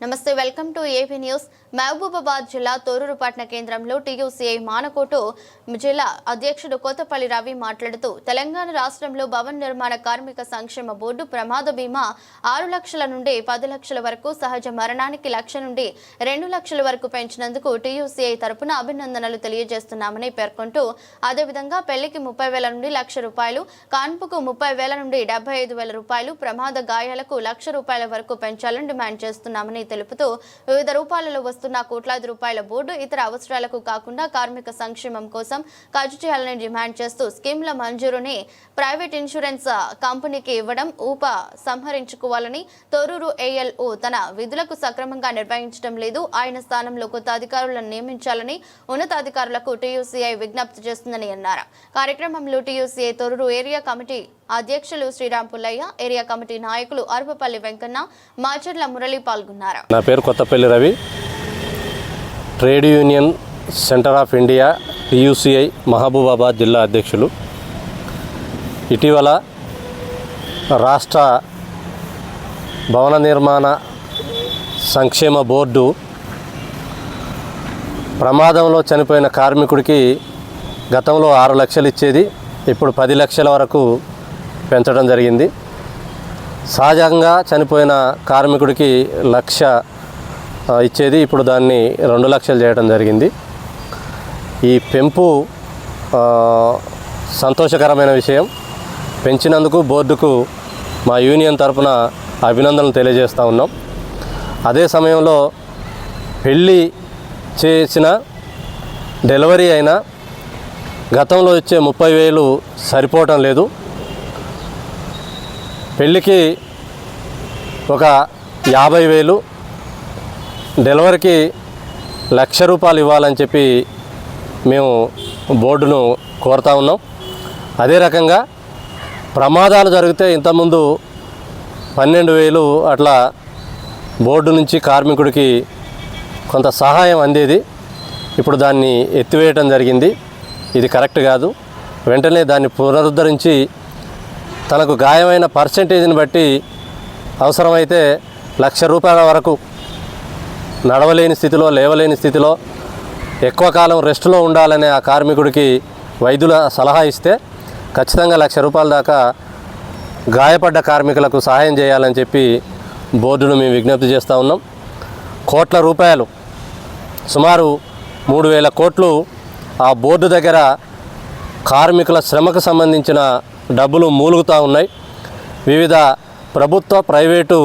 నమస్తే welcome to AP news. Mahabubabad జిల్లా తోరూరుపట్న పట్టణ కేంద్రంలో టీయూసీఐ మానకోటు జిల్లా అధ్యక్షుడు కోతపల్లి రవి మాట్లాడుతూ తెలంగాణ రాష్ట్రంలో భవన్ నిర్మాణ కార్మిక సంక్షేమ బోర్డు ప్రమాద బీమా ఆరు లక్షల నుండి పది లక్షల వరకు సహజ మరణానికి లక్ష నుండి రెండు లక్షల వరకు పెంచినందుకు టీయూసీఐ తరపున అభినందనలు తెలియజేస్తున్నామని పేర్కొంటూ అదేవిధంగా పెళ్ళికి ముప్పై వేల నుండి లక్ష రూపాయలు కాన్పుకు ముప్పై వేల నుండి డెబ్బై ఐదు వేల రూపాయలు ప్రమాద గాయాలకు లక్ష రూపాయల వరకు పెంచాలని డిమాండ్ చేస్తున్నామని తెలుపుతూ వివిధ రూపాలలో వస్తున్న కోట్లాది రూపాయల బోర్డు ఇతర అవసరాలకు కాకుండా కార్మిక సంక్షేమం కోసం ఖర్చు చేయాలని డిమాండ్ చేస్తూ స్కీమ్ల మంజూరుని ప్రైవేట్ ఇన్సూరెన్స్ కంపెనీకి ఇవ్వడం ఊప సంహరించుకోవాలని తొరూరు ఏఎల్ఓ తన విధులకు సక్రమంగా నిర్వహించడం లేదు. ఆయన స్థానంలో కొత్త అధికారులను నియమించాలని ఉన్నతాధికారులకు టీయూసీఐ విజ్ఞప్తి చేస్తుందని అన్నారు. కార్యక్రమంలో టీయూసీఐ తొరూరు ఏరియా కమిటీ అధ్యక్షులు శ్రీరామ్ పుల్లయ్య ఏరియా కమిటీ నాయకులు అరపపల్లి వెంకన్న మాచర్ల మురళి పాల్గొన్నారు. నా పేరు Kothapalli Ravi. Trade union centre of India TUCI Mahabubabad జిల్లా అధ్యక్షులు. ఇటీవల రాష్ట్ర భవన నిర్మాణ సంక్షేమ బోర్డు ప్రమాదంలో చనిపోయిన కార్మికుడికి గతంలో ఆరు లక్షలు ఇచ్చేది ఇప్పుడు పది లక్షల వరకు పెంచడం జరిగింది. సహజంగా చనిపోయిన కార్మికుడికి లక్ష ఇచ్చేది ఇప్పుడు దాన్ని రెండు లక్షలు చేయడం జరిగింది. ఈ పెంపు సంతోషకరమైన విషయం. పెంచినందుకు బోర్డుకు మా యూనియన్ తరఫున అభినందనలు తెలియజేస్తూ ఉన్నాం. అదే సమయంలో పెళ్ళి చేసిన డెలివరీ అయినా గతంలో ఇచ్చే ముప్పై వేలు సరిపోవటం లేదు. పెళ్ళికి ఒక యాభై వేలు డెలివరీకి లక్ష రూపాయలు ఇవ్వాలని చెప్పి మేము బోర్డును కోరుతా ఉన్నాం. అదే రకంగా ప్రమాదాలు జరిగితే ఇంతకుముందు పన్నెండు వేలు అట్లా బోర్డు నుంచి కార్మికుడికి కొంత సహాయం అందేది. ఇప్పుడు దాన్ని ఎత్తివేయటం జరిగింది. ఇది కరెక్ట్ కాదు. వెంటనే దాన్ని పునరుద్ధరించి తనకు గాయమైన పర్సంటేజ్ని బట్టి అవసరమైతే లక్ష రూపాయల వరకు నడవలేని స్థితిలో లేవలేని స్థితిలో ఎక్కువ కాలం రెస్ట్లో ఉండాలనే ఆ కార్మికుడికి వైద్యుల సలహా ఇస్తే ఖచ్చితంగా లక్ష రూపాయల దాకా గాయపడ్డ కార్మికులకు సహాయం చేయాలని చెప్పి బోర్డును మేము విజ్ఞప్తి చేస్తూ ఉన్నాం. కోట్ల రూపాయలు సుమారు మూడు వేల కోట్లు ఆ బోర్డు దగ్గర కార్మికుల శ్రమకు సంబంధించిన డబ్బులు మూలుగుతూ ఉన్నాయి. వివిధ ప్రభుత్వ ప్రైవేటు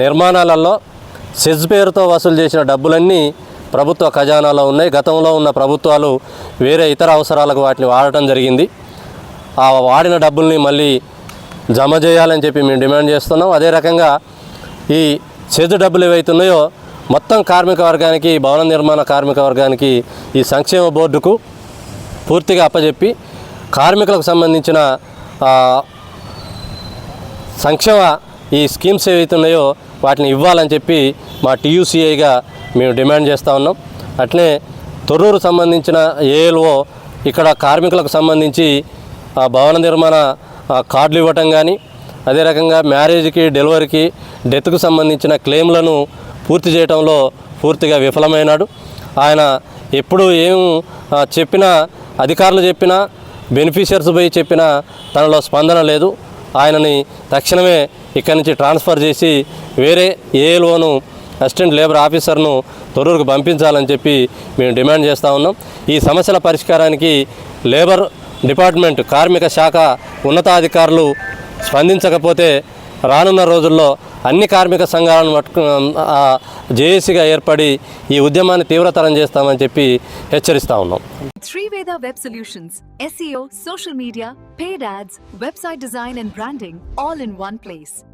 నిర్మాణాలలో సెజ్ పేరుతో వసూలు చేసిన డబ్బులన్నీ ప్రభుత్వ ఖజానాలో ఉన్నాయి. గతంలో ఉన్న ప్రభుత్వాలు వేరే ఇతర అవసరాలకు వాటిని వాడటం జరిగింది. ఆ వాడిన డబ్బుల్ని మళ్ళీ జమ చేయాలని చెప్పి మేము డిమాండ్ చేస్తున్నాం. అదే రకంగా ఈ సెజ్ డబ్బులు ఏవైతే ఉన్నాయో మొత్తం కార్మిక వర్గానికి భవన నిర్మాణ కార్మిక వర్గానికి ఈ సంక్షేమ బోర్డుకు పూర్తిగా అప్పచెప్పి కార్మికులకు సంబంధించిన సంక్షేమ ఈ స్కీమ్స్ ఏవైతే ఉన్నాయో వాటిని ఇవ్వాలని చెప్పి మా టీయూసీఐగా మేము డిమాండ్ చేస్తూ ఉన్నాం. అట్లే తొర్రూరు సంబంధించిన ఏఎల్ఓ ఇక్కడ కార్మికులకు సంబంధించి భవన నిర్మాణ కార్డులు ఇవ్వటం కానీ అదే రకంగా మ్యారేజ్కి డెలివరీకి డెత్కు సంబంధించిన క్లెయిమ్లను పూర్తి చేయడంలో పూర్తిగా విఫలమైనాడు. ఆయన ఎప్పుడు ఏం చెప్పినా అధికారులు చెప్పినా బెనిఫిషియర్స్ పోయి చెప్పినా తనలో స్పందన లేదు. ఆయనని తక్షణమే ఇక్కడి నుంచి ట్రాన్స్ఫర్ చేసి వేరే ఏఎల్ఓను అసిస్టెంట్ లేబర్ ఆఫీసర్ను తొర్రూరుకు పంపించాలని చెప్పి మేము డిమాండ్ చేస్తూ ఉన్నాం. ఈ సమస్యల పరిష్కారానికి లేబర్ డిపార్ట్మెంట్ కార్మిక శాఖ ఉన్నతాధికారులు స్పందించకపోతే రానున్న రోజుల్లో అన్ని కార్మిక సంఘాలను జేఏసీగా ఏర్పడి ఈ ఉద్యమాన్ని తీవ్రతరం చేస్తామని చెప్పి హెచ్చరిస్తా ఉన్నాం. Sriveda web solutions SEO social media paid ads website design and branding all in one place